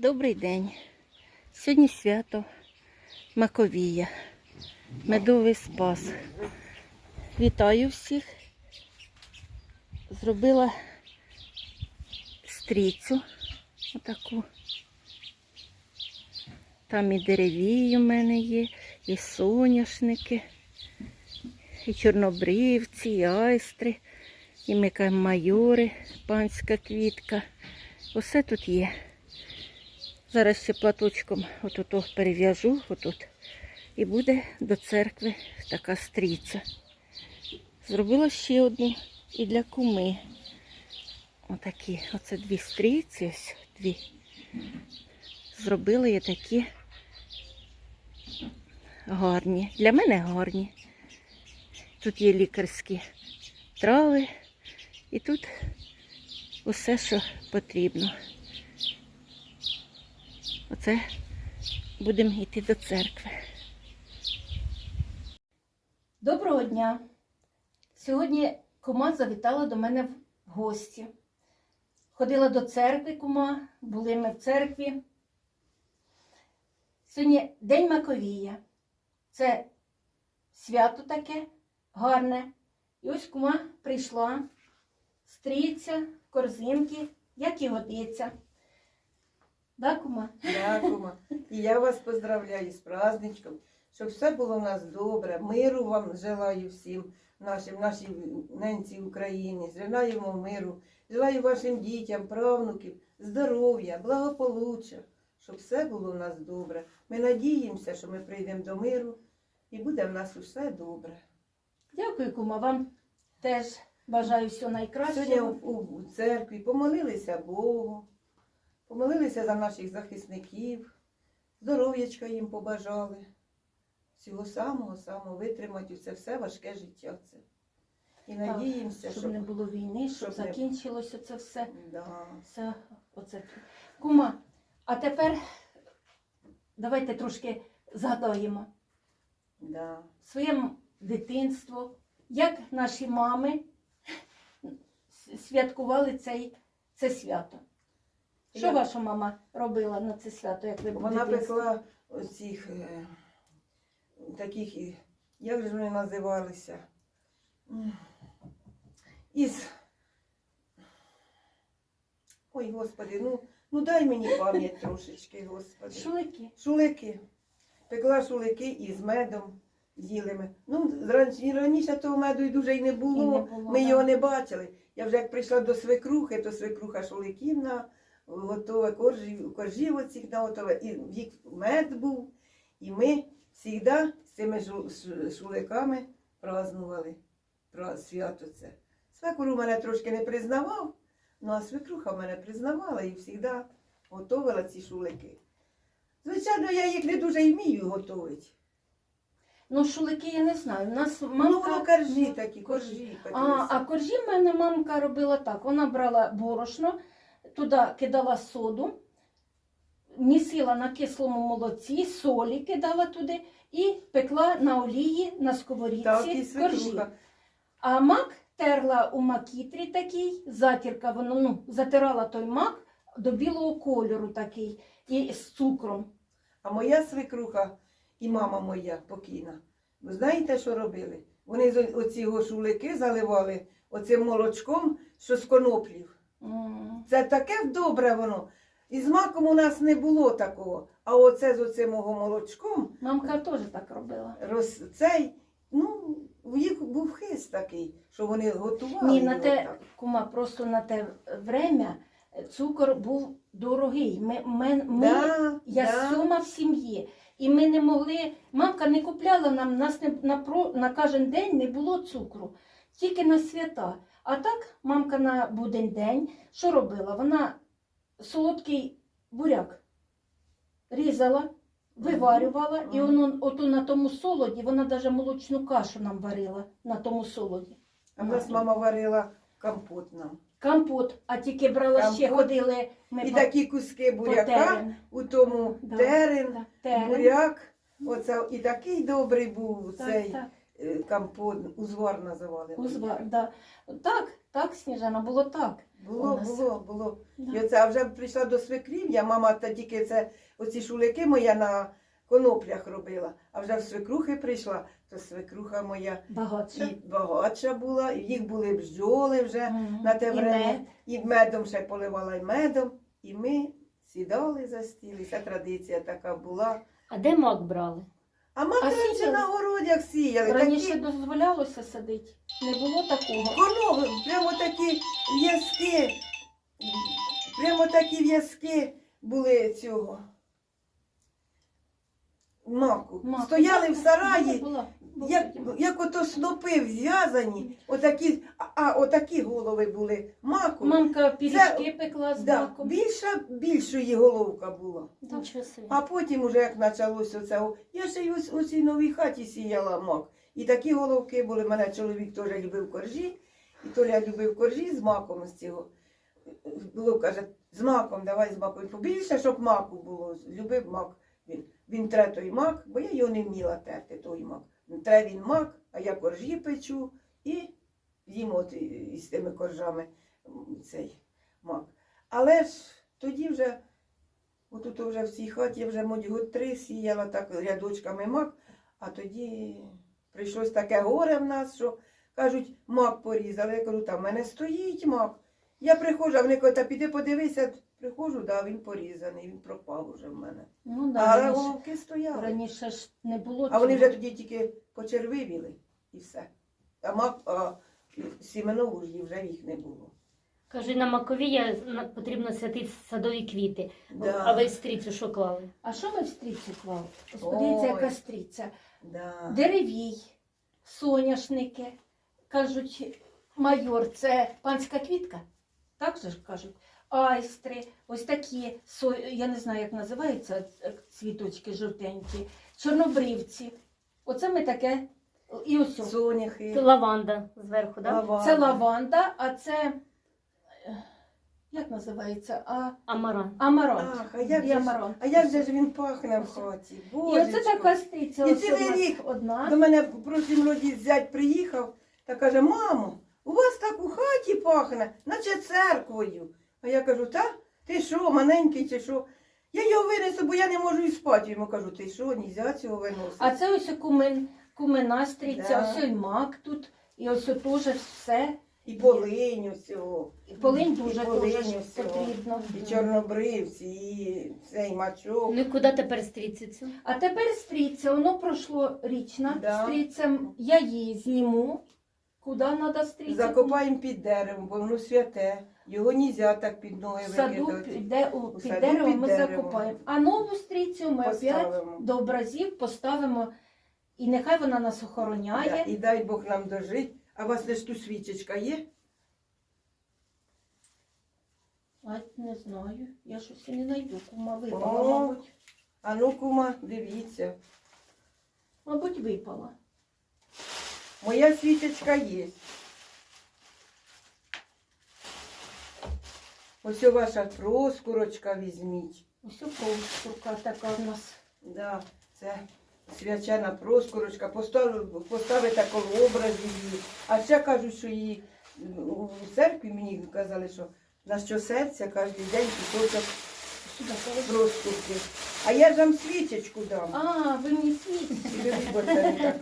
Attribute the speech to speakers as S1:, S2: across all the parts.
S1: Добрий день. Сьогодні свято Маковія. Медовий спас. Вітаю всіх. Зробила стріцю отаку. Там і деревії у мене є, і соняшники, і чорнобривці, і айстри, і майори, панська квітка. Усе тут є. Зараз ще платочком отут перев'яжу отут. І буде до церкви така стріча. Зробила ще одну і для куми. Отакі. Оце дві стріці, ось дві. Зробила я такі гарні. Для мене гарні. Тут є лікарські трави. І тут усе, що потрібно. Оце будемо йти до церкви. Доброго дня! Сьогодні кума завітала до мене в гості. Ходила до церкви кума, були ми в церкві. Сьогодні День Маковія. Це свято таке гарне. І ось кума прийшла, стріться, корзинки, як і годиться. Да, кума?
S2: Дякуємо. І я вас поздравляю з праздничком, щоб все було у нас добре. Миру вам желаю всім нашим, нашій ненці Україні. Желаємо миру. Желаю вашим дітям, правнуків, здоров'я, благополуччя, щоб все було у нас добре. Ми надіємося, що ми прийдемо до миру і буде в нас усе добре.
S1: Дякую, кума. Вам теж бажаю всього
S2: Сьогодні у, у церкві помолилися Богу, помолилися за наших захисників, здоров'ячка їм побажали. Всього самого самого витримати це все важке життя. Це. І
S1: Так,
S2: надіємося,
S1: щоб
S2: що
S1: не було війни, щоб,
S2: щоб
S1: закінчилося це все.
S2: да.
S1: все оце. Кума, а тепер давайте трошки згадаємо
S2: Да.
S1: своє дитинство, як наші мами святкували цей, це свято. Що
S2: Я-
S1: ваша мама робила на це свято, як ви
S2: Вона пекла оцих е, таких, і- як же вони називалися? М, Із. Ой, господи, ну, ну дай мені пам'ять трошечки, господи.
S1: Шулики.
S2: Шулики. Пекла шулики із медом. Їли ми. Ну, раніше, раніше того меду і дуже й не було.
S1: І не було,
S2: ми
S1: да.
S2: його не бачили. Я вже як прийшла до свекрухи, то свекруха шуликів на готове, коржів, коржів оцих на готове. І в їх мед був. І ми завжди з цими шу- шу- шуликами празднували про свято це. Свекру мене трошки не признавав, ну а свекруха мене признавала і завжди готувала ці шулики. Звичайно, я їх не дуже вмію готувати.
S1: Ну, шулики я не знаю. У нас
S2: Ну,
S1: мамка...
S2: воно коржі такі, коржі.
S1: А, а коржі в мене мамка робила так. Вона брала борошно, туди кидала соду, місила на кислому молоці, солі кидала туди і пекла на олії на сковорідці коржі. А мак терла у макітрі такий, затірка, воно ну, затирала той мак до білого кольору такий і з цукром.
S2: А моя свекруха і мама моя покійна. Ви знаєте, що робили? Вони оці його шулики заливали оцим молочком, що з коноплів. Це таке добре воно. І з маком у нас не було такого. А оце з оцим молочком
S1: Мамка теж так робила.
S2: роз, цей, ну, в їх був хист такий, що вони готували.
S1: Ні, на те,
S2: так.
S1: кума, просто на те время цукор був дорогий. Ми, ми, ми,
S2: Да,
S1: я
S2: да.
S1: сьома в сім'ї. І ми не могли, мамка не купляла нам, нас не, на, на кожен день не було цукру, тільки на свята. А так мамка на будень день що робила? Вона солодкий буряк різала, виварювала, і воно ото на тому солоді, вона навіть молочну кашу нам варила на тому солоді.
S2: А в нас мама варила компот нам.
S1: Компот, а тільки брала ще ходили ми
S2: І
S1: по-
S2: такі куски буряка, у тому
S1: Да,
S2: терен,
S1: да, терен.
S2: буряк. Оце, і такий добрий був
S1: Так,
S2: цей
S1: так,
S2: компот, узвар називали.
S1: узвар, да. Так, так, Сніжана, було так.
S2: Було, було, було.
S1: Да.
S2: І оце, а вже прийшла до свекрів, я мама та тільки це, оці шулики моя на коноплях робила, а вже в свекрухи прийшла, то свекруха моя
S1: Багатше.
S2: і багатша була, і їх були бджоли вже
S1: Мгм.
S2: на те
S1: І мед.
S2: І медом ще поливала і медом. І ми сідали за стіл, і ця традиція така була.
S3: А де мак брали?
S2: А мак
S1: А
S2: раніше
S1: сіяли?
S2: на городях сіяли.
S1: Раніше
S2: Такі
S1: дозволялося садити. Не було такого.
S2: коноги, прямо такі в'язки, прямо такі в'язки були цього. Маку.
S1: Маку.
S2: Стояли в сараї,
S1: Була, була.
S2: як, як ото снопи зв'язані, отакі, а, а отакі голови були маку.
S1: Мамка пиріжки пекла з
S2: Да,
S1: маком.
S2: більша, більшої головка була.
S3: Нічого собі.
S2: А потім, уже як почалося це, о, я ще й ось у цій новій хаті сіяла мак. І такі головки були. Мене чоловік теж любив коржі, і Толя любив коржі з маком з цього. Було, каже, з маком, давай з маком. Побільше, щоб маку було. Любив мак. Він, він тре той мак, бо я його не вміла терти, той мак. Тре він мак, а я коржі печу і їм от із тими коржами цей мак. Але ж тоді вже Отут вже в цій хаті вже мабуть, год три сіяла так рядочками мак, а тоді прийшлось таке горе в нас, що кажуть, мак порізали. Я кажу, там в мене стоїть мак. Я приходжу, а вони кажуть, та піди подивися, приходжу, да, він порізаний, він пропав уже в мене.
S1: Ну, да,
S2: Але
S1: раніше,
S2: головки стояли.
S1: раніше ж не було.
S2: А вони вже тоді тільки почервивіли і все. А мак, а сіменову ж вже їх не було.
S3: Кажу, на маковія потрібно святити садові квіти.
S2: Да.
S3: А ви в стріцю що клали?
S1: А що ми в стрічці клали? Подивіться, яка стрічця.
S2: Да.
S1: Деревій, соняшники. Кажуть, майор це панська квітка. Так же ж кажуть. Айстри, ось такі, я не знаю, як називаються цвіточки жовтенькі, чорнобривці. Оце ми таке. І ось.
S2: Соняхи,
S3: Лаванда зверху, так?
S2: лаванда.
S1: Це лаванда, а це. е, Як називається? А,
S3: Амаран.
S1: амарант.
S2: Ах, а як, же ж, а як же ж він пахне в хаті?
S1: І оце така стрічця.
S2: І цілий рік
S1: одна.
S2: До мене в прошлім році зять приїхав та каже, мамо, у вас так у хаті пахне, наче церквою. А я кажу, та ти що, маленький чи що? Я його винесу, бо я не можу і спати. Йому кажу, ти що, нельзя цього виносити.
S1: А це ось кумен, куменастріця,
S2: Да.
S1: ось і мак тут, і ось теж все.
S2: І полинь усього,
S1: І полинь дуже теж потрібно.
S2: і чорнобривці, і цей мачок.
S3: Ну і куди тепер стріцю цю?
S1: А тепер стрічця, воно пройшло річна.
S2: Да.
S1: Стрічця, я її зніму. Куди треба стрічця?
S2: Закопаємо під деревом, бо воно святе. Його нельзя так під ноги
S1: В саду
S2: викидати.
S1: піде, у,
S2: У
S1: під
S2: саду
S1: деревом
S2: під
S1: ми
S2: деревом.
S1: закопаємо. А нову стрічцю ми опять
S2: Поставимо.
S1: до образів поставимо. І нехай вона нас
S2: Да,
S1: охороняє.
S2: і дай Бог нам дожити. А у вас теж тут свічечка є?
S1: А, не знаю, я щось і не знайду. Кума випала,
S2: О.
S1: мабуть.
S2: А ну, кума, дивіться.
S1: Мабуть, випала.
S2: Моя свічечка є. Ось у ваша проскурочка візьміть.
S1: Ось проволока така в нас.
S2: Да, це свячена проскурочка. Поставили, поставите коло образів її. А ще кажуть, що її у церкві мені казали, що на що серця кожен день кусочок проскурки. А я ж вам свічечку дам.
S1: А, ви мені світите.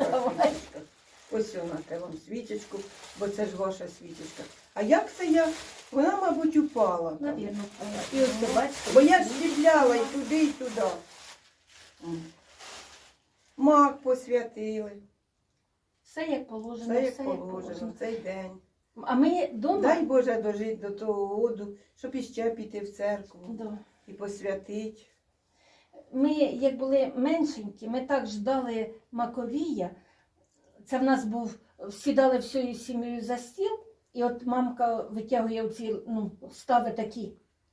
S2: Ось вона вам свічечку, бо це ж ваша свічечка. А як це я? Вона, мабуть, упала. там.
S1: І ось ви бачите.
S2: Бо я ж стріляла і туди, і туди. Мак посвятили.
S1: Все як положено.
S2: Все як
S1: все
S2: положено в цей день.
S1: А ми вдома.
S2: Дай Боже дожити до того году, щоб іще піти в церкву
S1: Да.
S2: і посвятити.
S1: Ми, як були меншенькі, ми так ждали Маковія. Це в нас був, сідали всією сім'єю за стіл, і от мамка витягує оці, ну, ставить такі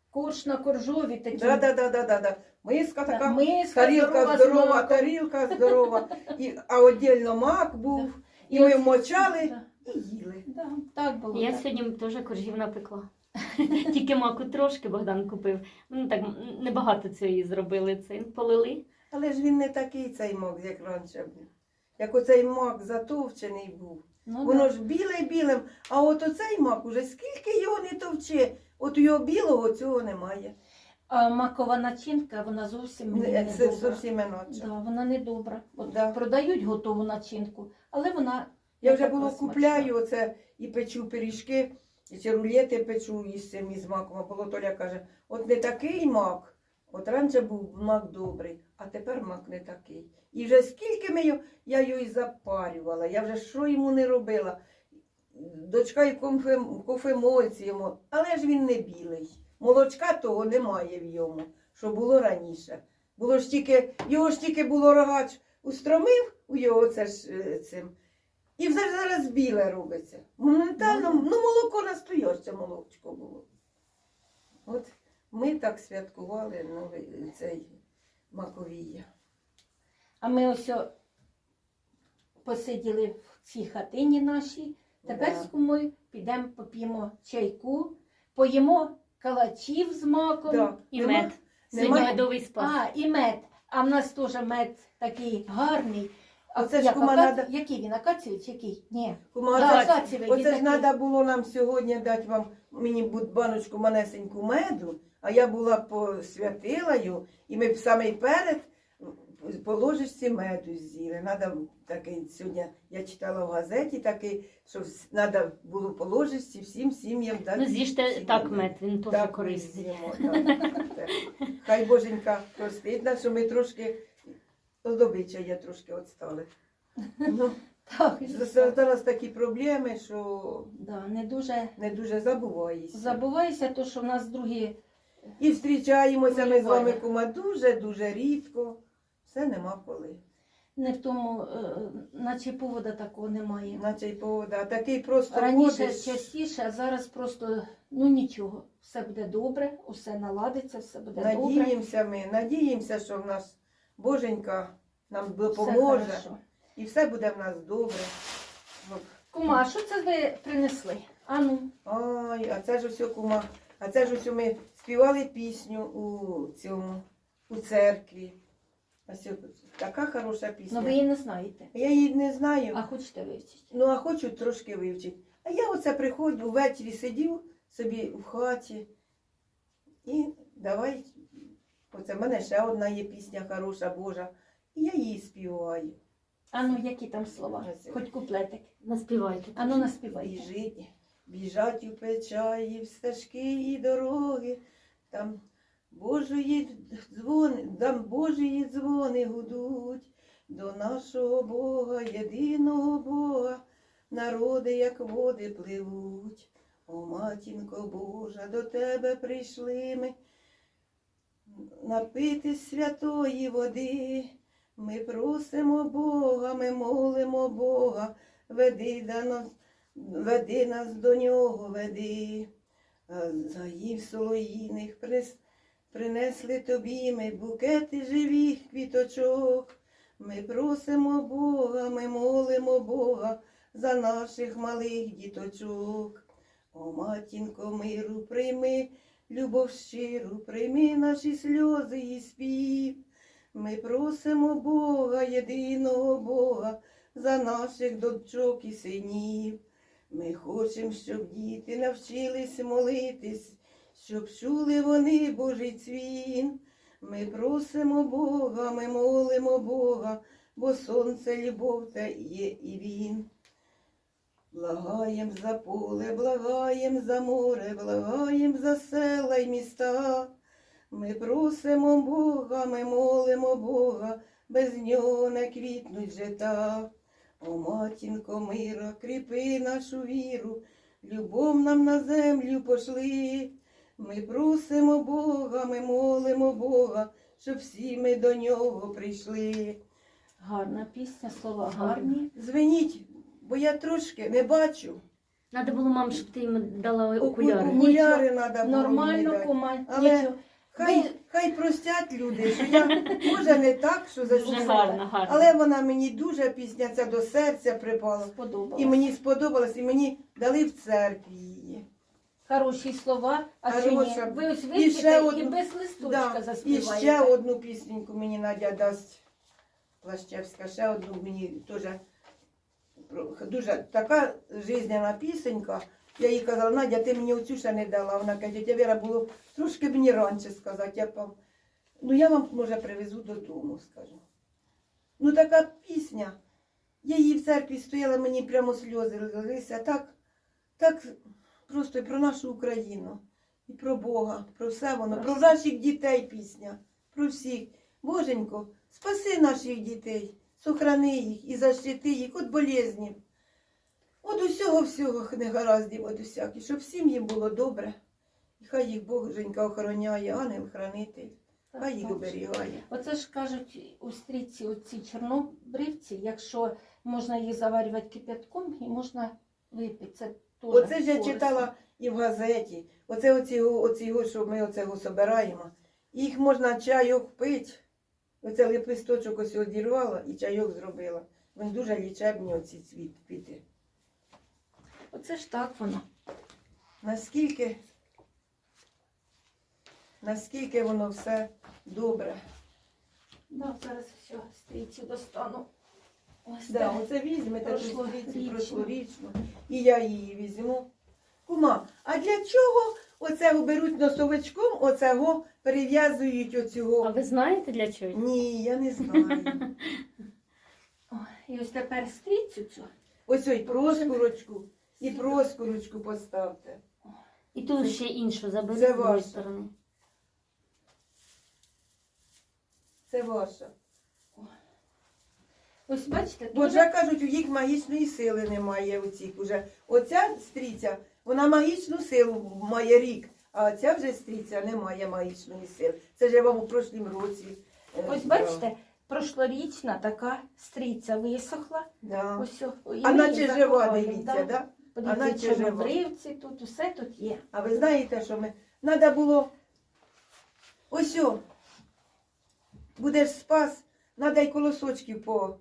S1: корж на коржові, такі.
S2: Да, да, да, да, да, да. Миска така,
S1: Миска
S2: тарілка
S1: здорова
S2: здорова, тарілка здорова, і, а віддільно мак був, і ми вмочали
S1: Да,
S2: і їли.
S1: да, так було.
S3: Я
S1: так.
S3: сьогодні теж коржів напекла. Тільки маку трошки Богдан купив. Ну так небагато цієї зробили. Це полили.
S2: Але ж він не такий цей мак, як раніше був. Як оцей мак затовчений був.
S1: Ну,
S2: Воно
S1: да.
S2: ж біле білим, а от оцей мак уже скільки його не товчи, от його білого цього немає.
S1: А макова начинка, вона зовсім
S2: Не-
S1: не
S2: Це
S1: добра.
S2: зовсім інакше.
S1: Да, вона не добра. От
S2: Да.
S1: Продають готову начинку, але вона
S2: Я
S1: не
S2: вже
S1: така
S2: було
S1: смачна.
S2: купляю оце і печу пиріжки, і чи рулети печу із цим із маком. А було Толя каже, от не такий мак. От раніше був мак добрий, а тепер мак не такий. І вже скільки ми його, я його і запарювала, я вже що йому не робила. Дочка і кофемольці йому, але ж він не білий. Молочка того немає в йому, що було раніше. Було ж тільки, його ж тільки було рогач устромив у його це ж е, цим. І вже зараз біле робиться. Моментально,
S1: Ну,
S2: ну молоко настояще молочко було. От ми так святкували новий цей Маковія.
S1: А ми ось посиділи в цій хатині нашій. Тепер
S2: Да.
S1: з кумою підемо поп'ємо чайку, поїмо калачів з маком.
S2: Да.
S3: І
S2: Нема-
S3: мед. Сьогодні
S2: Немає?
S3: медовий спас.
S1: А, і мед. А в нас теж мед такий гарний. А
S2: Оце ж,
S1: як,
S2: кума,
S1: ака-
S2: надо-
S1: Який він? Акацієвий який? Ні.
S2: Кума,
S1: Да,
S2: оце, ж-
S1: акацієвий,
S2: оце ж
S1: такий.
S2: треба було нам сьогодні дати вам мені бу- баночку манесеньку меду, а я була посвятила її, і ми б саме перед по ложечці меду з'їли. Надо такий сьогодні я читала в газеті такий, що треба було по ложечці всім сім'ям дати.
S3: Ну, з'їжте
S2: всім
S3: так мед, він теж
S2: Так,
S3: корисний.
S2: з'їмо, так, так. Хай Боженька простить нас, що ми трошки від обичая трошки відстали. Ну,
S1: Так,
S2: зараз такі проблеми, що
S1: да, не дуже
S2: не дуже забуваєшся.
S1: забувайся, то що в нас другі
S2: І зустрічаємося ми з вами, кума, дуже-дуже рідко. Все нема коли.
S1: не в тому, наче повода такого немає.
S2: Наче й погода. А такий просто
S1: Раніше
S2: ходиш.
S1: частіше, а зараз просто ну нічого. Все буде добре, усе наладиться, все буде добре.
S2: Надіємося ми, надіємося, що в нас Боженька нам
S1: Все
S2: допоможе.
S1: хорошо.
S2: І все буде в нас добре.
S1: Кума, що це ви принесли? Ану,
S2: Ой, а це ж усе, кума. А це ж усе ми співали пісню у цьому, у церкві. А сьо- така хороша пісня.
S1: ну ви її не знаєте.
S2: Я її не знаю.
S1: А хочете вивчити?
S2: Ну, а хочу трошки вивчити. А я оце приходжу, ввечері сидів собі в хаті. І давай, оце в мене ще одна є пісня хороша Божа. І я її співаю.
S1: Ану, які там слова? Хоч куплетик.
S3: Наспівайте.
S1: Ану, наспівайте.
S2: Біжить, біжать у печаї в стежки і дороги. Там Божої дзвони, там Божої дзвони гудуть. До нашого Бога, єдиного Бога, народи, як води пливуть. О, матінко Божа, до тебе прийшли ми напити святої води. Ми просимо Бога, ми молимо Бога, веди да нас, веди нас до нього, веди. Заїв солоїних принесли тобі ми букети живих квіточок. Ми просимо Бога, ми молимо Бога за наших малих діточок. О, матінко миру, прийми любов щиру, прийми наші сльози і спів. Ми просимо Бога, єдиного Бога, за наших дочок і синів. Ми хочемо, щоб діти навчились молитись, щоб чули вони Божий цвін. Ми просимо Бога, ми молимо Бога, бо сонце любов та є і він. Благаєм за поле, благаєм за море, благаєм за села й міста. Ми просимо Бога, ми молимо Бога, без нього не квітнуть жита. О, матінко мира, кріпи нашу віру, любов нам на землю пошли. Ми просимо Бога, ми молимо Бога, щоб всі ми до нього прийшли.
S1: Гарна пісня, слова гарні.
S2: Звеніть, бо я трошки не бачу.
S3: Надо було, мам, щоб ти їм дала окуляри.
S2: Окуляри треба було мені
S1: Нормально,
S2: дати.
S1: кума,
S2: Але
S1: нічого.
S2: Хай, хай простять люди, що я може не так, що
S3: Дуже
S2: заслужила.
S3: гарно, гарно.
S2: Але вона мені дуже пісня ця до серця припала.
S1: Сподобалось.
S2: І мені сподобалось, і мені дали в церкві її.
S1: Хороші слова, а
S2: Хороша.
S1: ні? Ви ось
S2: І
S1: вийдете
S2: ще
S1: і,
S2: одну-
S1: без листочка
S2: Да. І
S1: заспіваєте.
S2: ще одну пісненьку мені Надя дасть. Плащевська, ще одну мені теж дуже така жизненна пісенька. Я їй казала, Надя, ти мені оцю ще не дала. Вона каже, тетя Віра, було трошки мені раніше сказати. Я вам, ну я вам, може, привезу додому, скажу. Ну така пісня. Я її в церкві стояла, мені прямо сльози лилися. Так, так просто і про нашу Україну, і про Бога, про все воно, про наших дітей пісня, про всіх. Боженько, спаси наших дітей, сохрани їх і защити їх від болезнів. От усього всього негараздів, от усяких, щоб всім їм було добре. І хай їх Боженька охороняє, ангел хранитель, хай їх оберігає.
S1: Оце ж кажуть у стрічці оці чорнобривці, якщо можна їх заварювати кипятком і можна випити. Це теж
S2: Оце ж я
S1: корисно.
S2: читала і в газеті. Оце оці, оці, що ми оцього собираємо. Їх можна чайок пити. Оце лепесточок ось одірвала і чайок зробила. Вони дуже лічебні оці цвіт квіти.
S1: Оце ж так воно.
S2: Наскільки, наскільки воно все добре.
S1: Да, зараз все, стрічці достану. Ось
S2: Да,
S1: так.
S2: оце візьмете стрічку прошлорічну, і я її візьму. Кума, а для чого оцего беруть носовичком, оцего перев'язують
S3: А ви знаєте для чого?
S2: Ні, я не знаю.
S1: І ось тепер стрічцю цю.
S2: Ось ой, проскурочку і проскурочку поставте.
S3: І тут ще іншу заберу
S2: Це
S3: з другої сторони.
S2: Це ваша.
S1: Ось бачите,
S2: Бо
S1: дуже
S2: вже кажуть, у їх магічної сили немає у цих уже. Оця стріця, вона магічну силу має рік, а ця вже стріця не має магічної сили. Це ж я вам у прошлім році. е,
S1: Ось бачите, прошлорічна така стрійця висохла.
S2: Да.
S1: Ось о, і
S2: А
S1: ми
S2: наче жива, дивіться,
S1: да.
S2: да?
S1: Подивіться,
S2: наче жива.
S1: чорнобривці тут, усе тут є.
S2: А ви знаєте, що ми. Треба було. Ось о. Будеш спас, треба й колосочків по.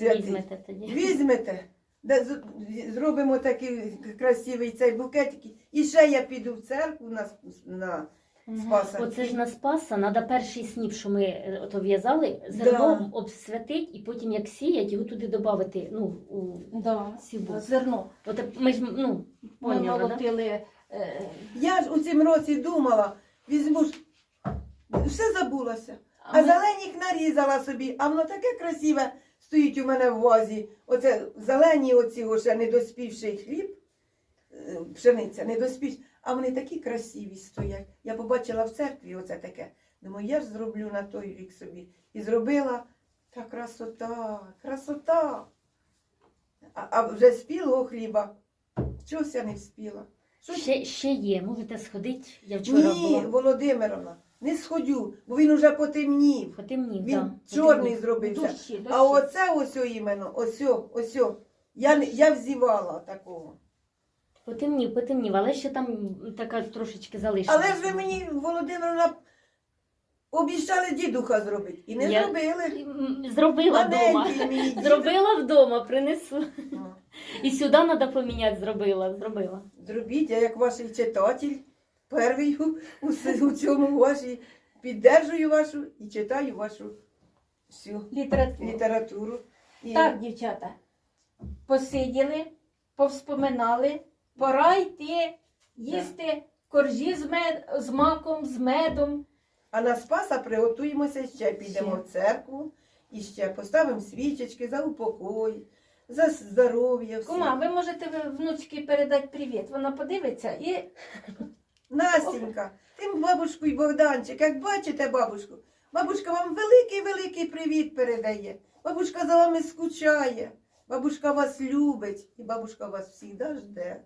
S3: Візьмете тоді.
S2: Візьмете, да, зробимо такий красивий цей букетик. І ще я піду в церкву на, на Спаса.
S3: Оце ж на Спаса, треба перший сніп, що ми е, ото в'язали, зерном обсвятить і потім як сіять, його туди додати. Ну, у...
S1: Да,
S3: Сіву.
S1: зерно.
S3: От ми ж ну, поняли, да?
S1: молотили. е,
S2: Я ж у цім році думала, візьму ж, все забулося. А
S1: ми-
S2: зеленік нарізала собі, а воно таке красиве стоїть у мене в вазі. Оце зелені оці ще недоспівший хліб, е, пшениця, недоспівший, а вони такі красиві стоять. Я побачила в церкві оце таке. Думаю, я ж зроблю на той рік собі. І зробила та красота, красота. А, а вже спілого хліба чогось я не вспіла.
S3: Ще, ще є, можете сходити. Я вчора
S2: ні,
S3: була.
S2: Володимировна, не сходю, бо він уже потемнів.
S3: Потемнів,
S2: Він
S3: да.
S2: чорний
S3: потемнів.
S2: зробився.
S1: Дощі, дощі.
S2: А оце ось іменно, ось ось. Я, не- я взівала такого.
S3: Потемнів, потемнів, але ще там така трошечки залишилася.
S2: Але ж ви мені, Володимировна, обіцяли дідуха зробити. І не
S3: Я-
S2: зробили.
S3: М, Зробила вдома.
S2: Маленький мій дідух.
S3: Зробила вдома, принесу.
S2: Ну,
S3: І сюди треба поміняти, зробила, зробила.
S2: Зробіть, я як ваш читатель, перший у, у, цьому вашій, піддержую вашу і читаю вашу всю
S1: Література.
S2: літературу. І
S1: Так, дівчата, посиділи, повспоминали, пора йти їсти коржі з, мед, з маком, з медом.
S2: А на Спаса приготуємося ще, підемо
S1: Ще.
S2: в церкву і ще поставимо свічечки за упокой, за здоров'я.
S1: Кума, ви можете ви внучки передати привіт. Вона подивиться і
S2: Настенька, тим бабушку і Богданчик, як бачите бабушку, бабушка вам великий-великий привіт передає. Бабушка за вами скучає, бабушка вас любить, і бабушка вас завжди жде.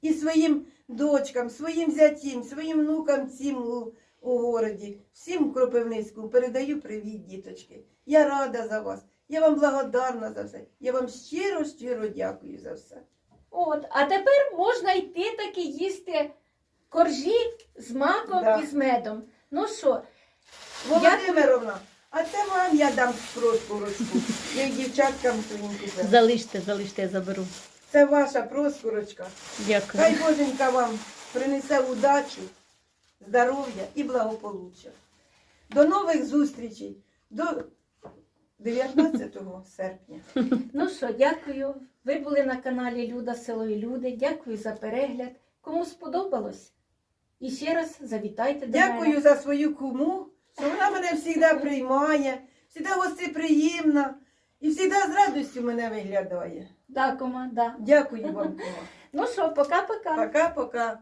S2: І своїм дочкам, своїм зятім, своїм внукам цим у, у городі, всім Кропивницькому передаю привіт, діточки. Я рада за вас. Я вам благодарна за все. Я вам щиро-щиро дякую за все.
S1: от. А тепер можна йти таки їсти коржі з маком
S2: Да.
S1: і з медом. Ну що,
S2: Володимировна, а це вам я дам проскурочку. Я й дівчаткам своїм купила.
S3: Залиште, залиште, я заберу.
S2: Це ваша проскурочка.
S3: Дякую.
S2: Хай Боженька вам принесе удачу, здоров'я і благополуччя. До нових зустрічей. До, 19 серпня.
S1: Ну що, дякую. Ви були на каналі Люда Село і Люди. Дякую за перегляд. Кому сподобалось? І ще раз завітайте до
S2: Дякую
S1: мене.
S2: за свою куму, що вона мене завжди приймає, завжди гостеприємна і завжди з радістю мене виглядає.
S1: Да, кума, да.
S2: Дякую вам, кума.
S1: Ну що, пока-пока.
S2: Пока-пока.